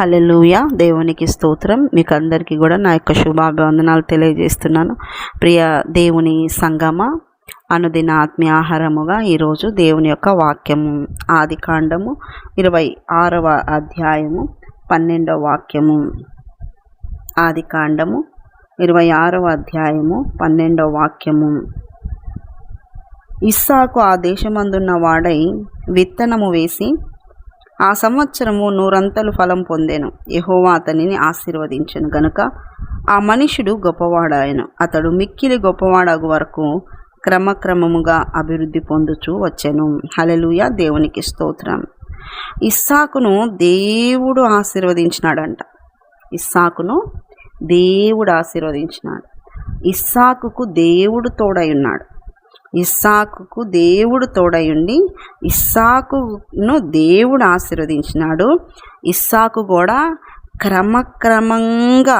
Hallelujah దేవునికి స్తోత్రం. మీకు అందరికీ కూడా నా యొక్క శుభాభివందనాలు తెలియజేస్తున్నాను. ప్రియ దేవుని సంగమ అనుదిన ఆత్మీయ ఆహారముగా ఈరోజు దేవుని యొక్క వాక్యము ఆది కాండము ఇరవై ఆరవ అధ్యాయము పన్నెండవ వాక్యము. ఆది కాండము ఇరవై ఆరవ అధ్యాయము పన్నెండవ వాక్యము. ఇస్సాకు ఆ దేశమందున్న వాడై విత్తనము వేసి ఆ సంవత్సరము నూరంతలు ఫలం పొందెను. యహోవా అతనిని ఆశీర్వదించెను గనుక. ఆ మనుషుడు గొప్పవాడాయను. అతడు మిక్కిలి గొప్పవాడగు వరకు క్రమక్రమముగా అభివృద్ధి పొందుచూ వచ్చాను. హలెలుయ దేవునికి స్తోత్రం. ఇస్సాకును దేవుడు ఆశీర్వదించినాడంట. ఇస్సాకును దేవుడు ఆశీర్వదించినాడు. ఇస్సాకుకు దేవుడు తోడై ఉన్నాడు. ఇస్సాకుకు దేవుడు తోడయుండి ఇస్సాకును దేవుడు ఆశీర్వదించినాడు. ఇస్సాకు కూడా క్రమక్రమంగా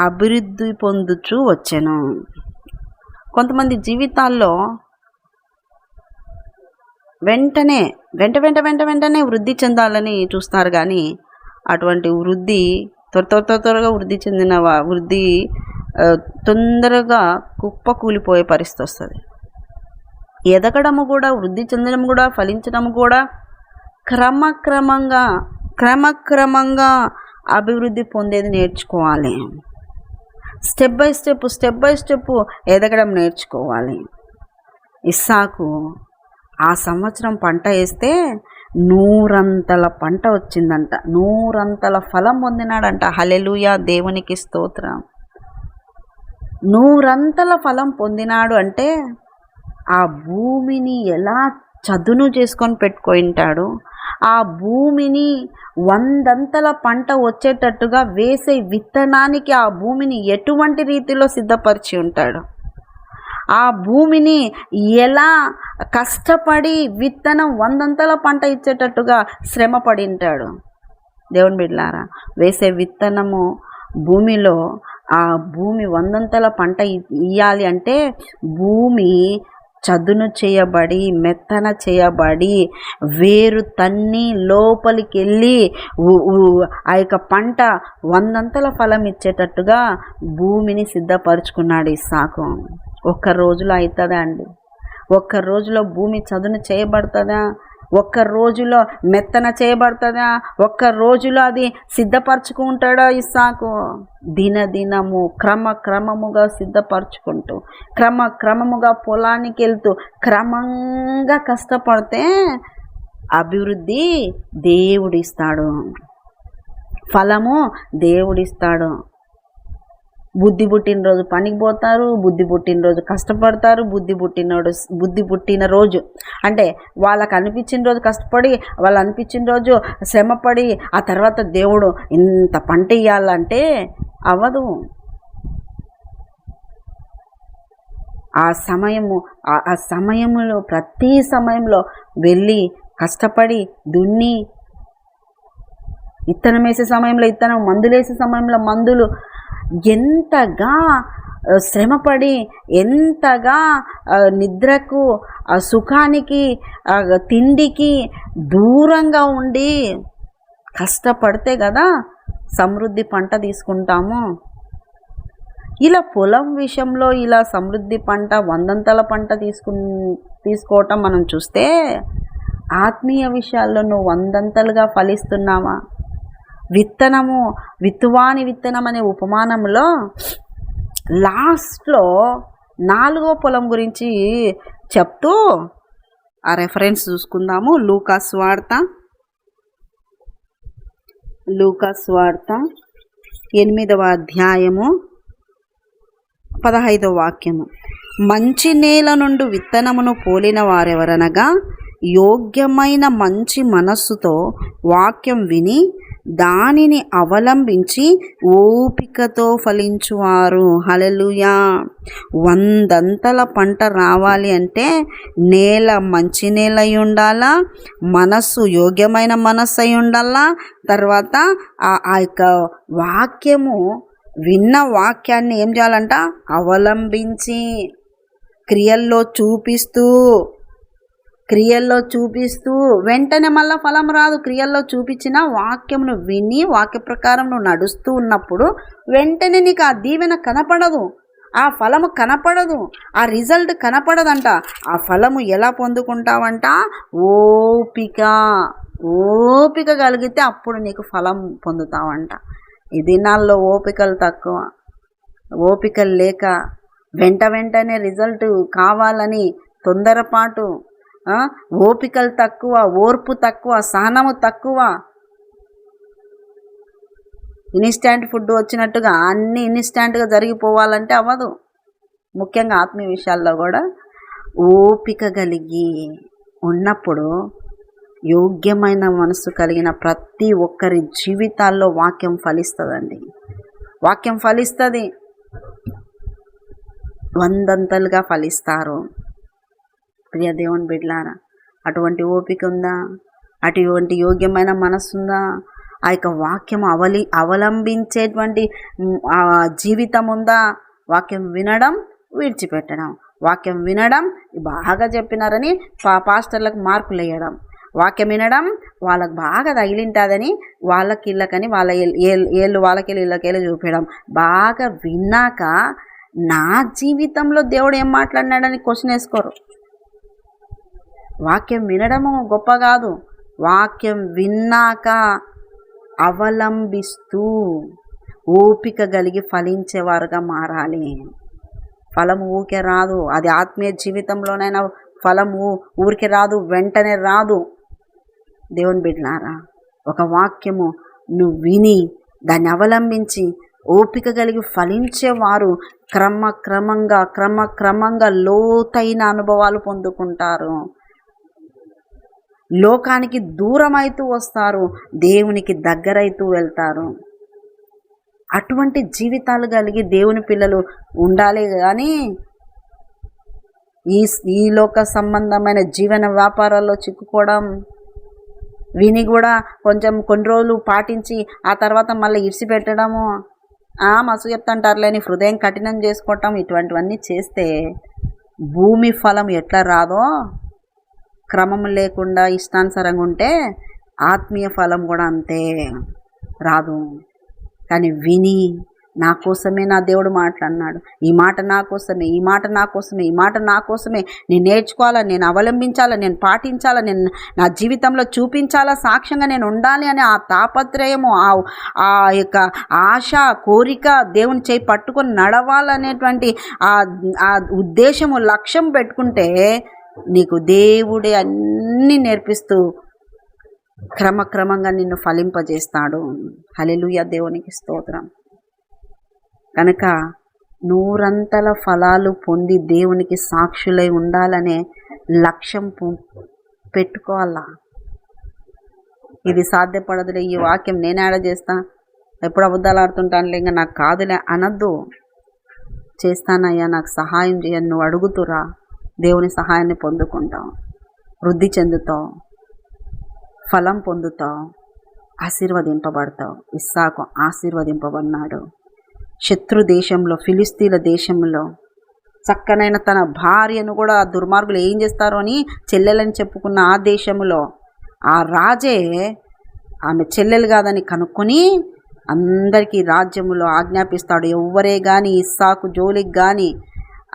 అభివృద్ధి పొందుచూ వచ్చాను. కొంతమంది జీవితాల్లో వెంటనే వెంట వెంట వెంట వెంటనే వృద్ధి చెందాలని చూస్తారు కానీ అటువంటి వృద్ధి త్వర త్వర త్వర త్వరగా వృద్ధి చెందిన వృద్ధి తొందరగా కుప్ప కూలిపోయే పరిస్థితి వస్తుంది. ఎదగడము కూడా వృద్ధి చెందడం కూడా ఫలించడం కూడా క్రమక్రమంగా క్రమక్రమంగా అభివృద్ధి పొందేది నేర్చుకోవాలి. Step by step step by step ఎదగడం నేర్చుకోవాలి. ఇస్సాకు ఆ సంవత్సరం పంట వేస్తే నూరంతల పంట వచ్చిందంట. నూరంతల ఫలం పొందినాడంట. హలెలుయా దేవునికి స్తోత్రం. నూరంతల ఫలం పొందినాడు అంటే ఆ భూమిని ఎలా చదును చేసుకొని పెట్టుకుంటాడు ఆ భూమిని వందంతల పంట వచ్చేటట్టుగా వేసే విత్తనానికి ఆ భూమిని ఎటువంటి రీతిలో సిద్ధపరిచి ఉంటాడు? ఆ భూమిని ఎలా కష్టపడి విత్తనం వందంతల పంట ఇచ్చేటట్టుగా శ్రమ ఉంటాడు? దేవుని బిడ్లారా వేసే విత్తనము భూమిలో ఆ భూమి వందంతల పంట ఇయ్యాలి అంటే భూమి చదును చేయబడి మెత్తన చేయబడి వేరు తన్ని లోపలికి వెళ్ళి ఉ- ఆ యొక్క పంట వందంతల ఫలం ఇచ్చేటట్టుగా భూమిని సిద్ధపరుచుకున్నాడు ఇస్సాకు. ఒక్క రోజులో అవుతుందా అండి? ఒక్క రోజులో భూమి చదును చేయబడుతుందా? ఒక్క రోజులో మెత్తన చేయబడుతుందా? ఒక్క రోజులో అది సిద్ధపరచుకుంటాడా ఇస్సాకు? దినదినము క్రమ క్రమముగా సిద్ధపరచుకుంటూ క్రమ క్రమముగా పొలానికి వెళ్తూ క్రమంగా కష్టపడితే అభివృద్ధి దేవుడిస్తాడు. ఫలము దేవుడిస్తాడు. బుద్ధి పుట్టినరోజు పనికి పోతారు బుద్ధి పుట్టినరోజు కష్టపడతారు బుద్ధి పుట్టినరోజు బుద్ధి పుట్టిన రోజు. అంటే వాళ్ళకు అనిపించిన రోజు కష్టపడి వాళ్ళు అనిపించిన రోజు శ్రమపడి ఆ తర్వాత దేవుడు ఇంత పంట ఇవ్వాలంటే అవ్వదు ఆ సమయము ఆ సమయంలో ప్రతి సమయంలో వెళ్ళి కష్టపడి దున్ని. ఇత్తనం వేసే సమయంలో ఇత్తనం మందులు వేసే సమయంలో మందులు ఎంతగా శ్రమపడి ఎంతగా నిద్రకు సుఖానికి తిండికి దూరంగా ఉండి కష్టపడితే కదా సమృద్ధి పంట తీసుకుంటాము. ఇలా పొలం విషయంలో ఇలా సమృద్ధి పంట వందంతల పంట తీసుకు తీసుకోవటం మనం చూస్తే ఆత్మీయ విషయాల్లో నువ్వు వందంతలుగా ఫలిస్తున్నావా? విత్తనము విత్తువాని విత్తనం అనే ఉపమానంలో లాస్ట్లో నాలుగో పొలం గురించి చెప్తూ ఆ రెఫరెన్స్ చూసుకుందాము. లూకాస్ వార్త. లూకాస్ వార్త ఎనిమిదవ అధ్యాయము పదహైదవ వాక్యము. మంచి నేల నుండి విత్తనమును పోలిన వారెవరనగా యోగ్యమైన మంచి మనస్సుతో వాక్యం విని దానిని అవలంబించి ఓపికతో ఫలించువారు. హలలుయా వందంతల పంట రావాలి అంటే నేల మంచి నేల అయి ఉండాలా? మనస్సు యోగ్యమైన మనస్సు అయి ఉండాలా? తర్వాత ఆ ఆ యొక్క వాక్యము విన్న వాక్యాన్ని ఏం చేయాలంట? అవలంబించి క్రియల్లో చూపిస్తూ క్రియల్లో చూపిస్తూ వెంటనే మళ్ళా ఫలం రాదు. క్రియల్లో చూపించిన వాక్యమును విని వాక్య ప్రకారం నువ్వు నడుస్తూ ఉన్నప్పుడు వెంటనే నీకు ఆ దీవెన కనపడదు. ఆ ఫలము కనపడదు. ఆ రిజల్ట్ కనపడదంట. ఆ ఫలము ఎలా పొందుకుంటావంట? ఓపిక. ఓపిక కలిగితే అప్పుడు నీకు ఫలం పొందుతావంట. ఈ దినాల్లో ఓపికలు తక్కువ. ఓపికలు లేక వెంట వెంటనే రిజల్ట్ కావాలని తొందరపాటు ఓపికలు తక్కువ ఓర్పు తక్కువ సహనము తక్కువ. ఇన్స్టాంట్ ఫుడ్ వచ్చినట్టుగా అన్ని ఇన్స్టాంట్గా జరిగిపోవాలంటే అవ్వదు. ముఖ్యంగా ఆత్మీయ విషయాల్లో కూడా ఓపిక కలిగి ఉన్నప్పుడు యోగ్యమైన మనసు కలిగిన ప్రతి ఒక్కరి జీవితాల్లో వాక్యం ఫలిస్తుందండి. వాక్యం ఫలిస్తుంది. వందంతలుగా ఫలిస్తారు. ప్రియ దేవుని బిడ్లారా అటువంటి ఓపిక ఉందా? అటువంటి యోగ్యమైన మనస్సుందా ఉందా? ఆ యొక్క వాక్యం అవలి అవలంబించేటువంటి జీవితం ఉందా? వాక్యం వినడం విడిచిపెట్టడం. వాక్యం వినడం బాగా చెప్పినారని పా పాస్టర్లకు మార్కులు వేయడం. వాక్యం వినడం వాళ్ళకి బాగా తగిలింటుందని వాళ్ళకి ఇళ్ళకని వాళ్ళ ఏళ్ళు వాళ్ళకెళ్ళి ఇళ్ళకెళ్ళి చూపించడం. బాగా విన్నాక నా జీవితంలో దేవుడు ఏం మాట్లాడినాడని క్వశ్చన్ వేసుకోరు. వాక్యం వినడము గొప్ప కాదు వాక్యం విన్నాక అవలంబిస్తూ ఓపిక కలిగి ఫలించేవారుగా మారాలి. ఫలం ఊరికే రాదు. అది ఆత్మీయ జీవితంలోనైనా ఫలం ఊ- ఊరికే రాదు. వెంటనే రాదు. దేవుని బిడ్డలారా ఒక వాక్యము నువ్వు విని దాన్ని అవలంబించి ఓపిక కలిగి ఫలించేవారు క్రమక్రమంగా క్రమక్రమంగా లోతైన అనుభవాలు పొందుకుంటారు. లోకానికి దూరమైతూ వస్తారు దేవునికి దగ్గరైతూ వెళ్తారు. అటువంటి జీవితాలు కలిగి దేవుని పిల్లలు ఉండాలి కానీ ఈ ఈ లోక సంబంధమైన జీవన వ్యాపారాల్లో చిక్కుకోవడం విని కూడా కొంచెం కొన్ని రోజులు పాటించి ఆ తర్వాత మళ్ళీ ఇడిచిపెట్టడము ఆ మసు చెప్తాంటారులేని హృదయం కఠినం చేసుకోవటం ఇటువంటివన్నీ చేస్తే భూమి ఫలం ఎట్లా రాదో క్రమం లేకుండా ఇష్టానుసారంగా ఉంటే ఆత్మీయ ఫలం కూడా అంతే రాదు. కానీ విని నా కోసమే నా దేవుడు మాట్లాడినాడు. ఈ మాట నా కోసమే ఈ మాట నా కోసమే ఈ మాట నా కోసమే. నేను నేర్చుకోవాలా? నేను అవలంబించాలా? నేను పాటించాలా? నేను నా జీవితంలో చూపించాలా? సాక్ష్యంగా నేను ఉండాలి అనే ఆ తాపత్రయము ఆ ఆ యొక్క ఆశ కోరిక దేవుని చేయి పట్టుకొని నడవాలనేటువంటి ఆ ఆ ఉద్దేశము లక్ష్యం పెట్టుకుంటే నీకు దేవుడే అన్నీ నేర్పిస్తూ క్రమక్రమంగా నిన్ను ఫలింపజేస్తాడు. హలెలుయ దేవునికి స్తోత్రం. కనుక నూరంతల ఫలాలు పొంది దేవునికి సాక్షులై ఉండాలనే లక్ష్యం పెట్టుకోవాలా? ఇది సాధ్యపడదులే ఈ వాక్యం. నేను యాడ చేస్తా? ఎప్పుడు అబద్ధాలు ఆడుతుంటానులే ఇంకా నాకు కాదులే అనద్దు. చేస్తానయ్యా నాకు సహాయం చేయను నువ్వు అడుగుతురా. దేవుని సహాయాన్ని పొందుకుంటాం. వృద్ధి చెందుతాం. ఫలం పొందుతావు ఆశీర్వదింపబడతావు ఇస్సాకు ఆశీర్వదింపబడినాడు. శత్రు దేశంలో ఫిలిస్తీన్ల దేశంలో చక్కనైన తన భార్యను కూడా దుర్మార్గులు ఏం చేస్తారు అని చెల్లెలని చెప్పుకున్న ఆ దేశంలో ఆ రాజే ఆమె చెల్లెలు కాదని కనుక్కొని అందరికీ రాజ్యములో ఆజ్ఞాపిస్తాడు. ఎవ్వరే కానీ ఇస్సాకు జోలికి కానీ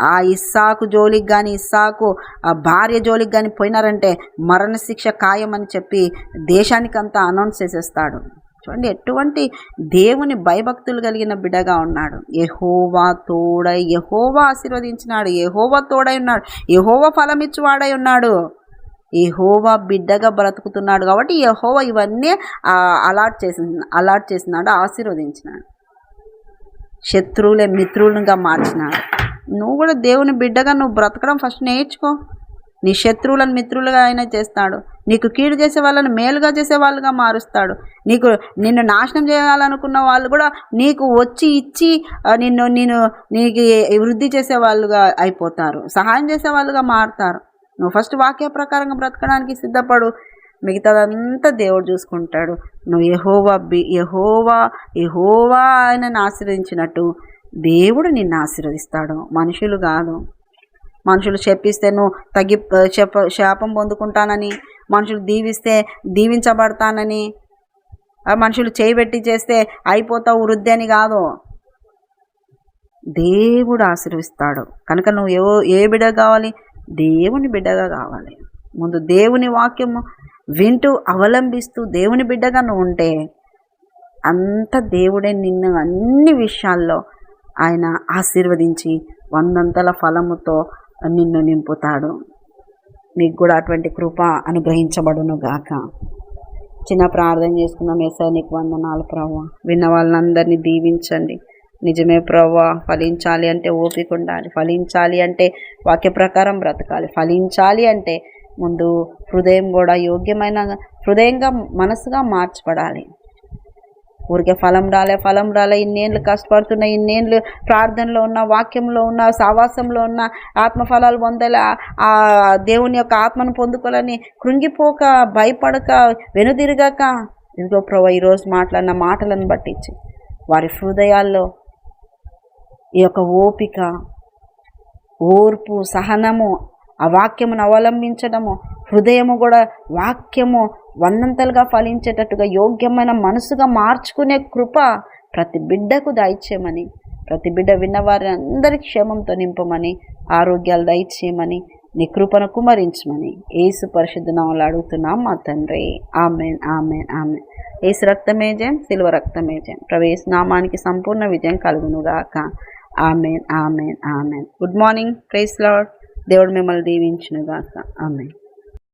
ఆ ఇస్సాకు జోలికి కానీ ఇస్సాకు ఆ భార్య జోలికి కానీ పోయినారంటే మరణశిక్ష ఖాయమని చెప్పి దేశానికంతా అనౌన్స్ చేసేస్తాడు. చూడండి ఎటువంటి దేవుని భయభక్తులు కలిగిన బిడ్డగా ఉన్నాడు. యహోవా తోడై యహోవా ఆశీర్వదించినాడు యహోవా తోడై ఉన్నాడు యహోవా ఫలమిచ్చు వాడై ఉన్నాడు. యహోవా బిడ్డగా బ్రతుకుతున్నాడు కాబట్టి యహోవా ఇవన్నీ అలాట్ చేసి అలాట్ చేసినాడు ఆశీర్వదించినాడు. శత్రువులే మిత్రులుగా మార్చినాడు. నువ్వు కూడా దేవుని బిడ్డగా నువ్వు బ్రతకడం ఫస్ట్ నేర్చుకో. నీ శత్రువులను మిత్రులుగా ఆయన చేస్తాడు. నీకు కీడు చేసే వాళ్ళని మేలుగా చేసే వాళ్ళుగా మారుస్తాడు. నీకు నిన్ను నాశనం చేయాలనుకున్న వాళ్ళు కూడా నీకు వచ్చి ఇచ్చి నిన్ను నేను నీకు వృద్ధి చేసే వాళ్ళుగా అయిపోతారు. సహాయం చేసే వాళ్ళుగా మారుతారు. నువ్వు ఫస్ట్ వాక్య ప్రకారంగా బ్రతకడానికి సిద్ధపడు. మిగతాదంతా దేవుడు చూసుకుంటాడు. నువ్వు ఎహోవా బి యహోవా యహోవా ఆయనను ఆశ్రయించినట్టు. దేవుడు నిన్ను ఆశీర్వదిస్తాడు. మనుషులు కాదు. మనుషులు చెప్పిస్తే నువ్వు తగ్గి చెప్ప శాపం పొందుకుంటానని మనుషులు దీవిస్తే దీవించబడతానని మనుషులు చేయబెట్టి చేస్తే అయిపోతావు వృద్ధి అని కాదు. దేవుడు ఆశీర్విస్తాడు కనుక నువ్వు ఏ ఏ బిడ్డ కావాలి? దేవుని బిడ్డగా కావాలి. ముందు దేవుని వాక్యము వింటూ అవలంబిస్తూ దేవుని బిడ్డగా నువ్వు ఉంటే అంత దేవుడే నిన్ను అన్ని విషయాల్లో ఆయన ఆశీర్వదించి వందంతల ఫలముతో నిన్ను నింపుతాడు. మీకు కూడా అటువంటి కృప అనుగ్రహించబడును గాక. చిన్న ప్రార్థన చేసుకుందాం. ఏసై నీకు వందనాలు ప్రభు విన్న వాళ్ళందరినీ దీవించండి. నిజమే ప్రభు ఫలించాలి అంటే ఓపిక ఉండాలి. ఫలించాలి అంటే వాక్య ప్రకారం బ్రతకాలి. ఫలించాలి అంటే ముందు హృదయం కూడా యోగ్యమైన హృదయంగా మనసుగా మార్చబడాలి. ఊరికే ఫలం రాలే ఫలం రాలే ఇన్నేళ్ళు కష్టపడుతున్నా ఇన్నేళ్ళు ప్రార్థనలో ఉన్న వాక్యంలో ఉన్న సావాసంలో ఉన్న ఆత్మఫలాలు పొందాలి ఆ- ఆ దేవుని యొక్క ఆత్మను పొందుకోవాలని కృంగిపోక భయపడక వెనుదిరగక. ఇదిగో ప్రభు ఈరోజు మాట్లాడిన మాటలను బట్టించి వారి హృదయాల్లో ఈ యొక్క ఓపిక ఓర్పు సహనము ఆ వాక్యమును అవలంబించడము హృదయము కూడా వాక్యము వందంతలుగా ఫలించేటట్టుగా యోగ్యమైన మనసుగా మార్చుకునే కృప ప్రతి బిడ్డకు దయచేయమని ప్రతి బిడ్డ విన్నవారిని అందరి క్షేమంతో నింపమని ఆరోగ్యాలు దయచేయమని నీ కృపను కుమరించమని ఏసు పరిశుద్ధ నామలు అడుగుతున్నాం మా తండ్రి. Amen amen amen. ఏసు రక్తమే జయం సిల్వ రక్తమే జయం. ప్రవేశ నామానికి సంపూర్ణ విజయం కలుగునుగాక. Amen amen amen. Good morning praise lord దేవుడు మిమ్మల్ని దీవించునుగాక. ఆమెన్.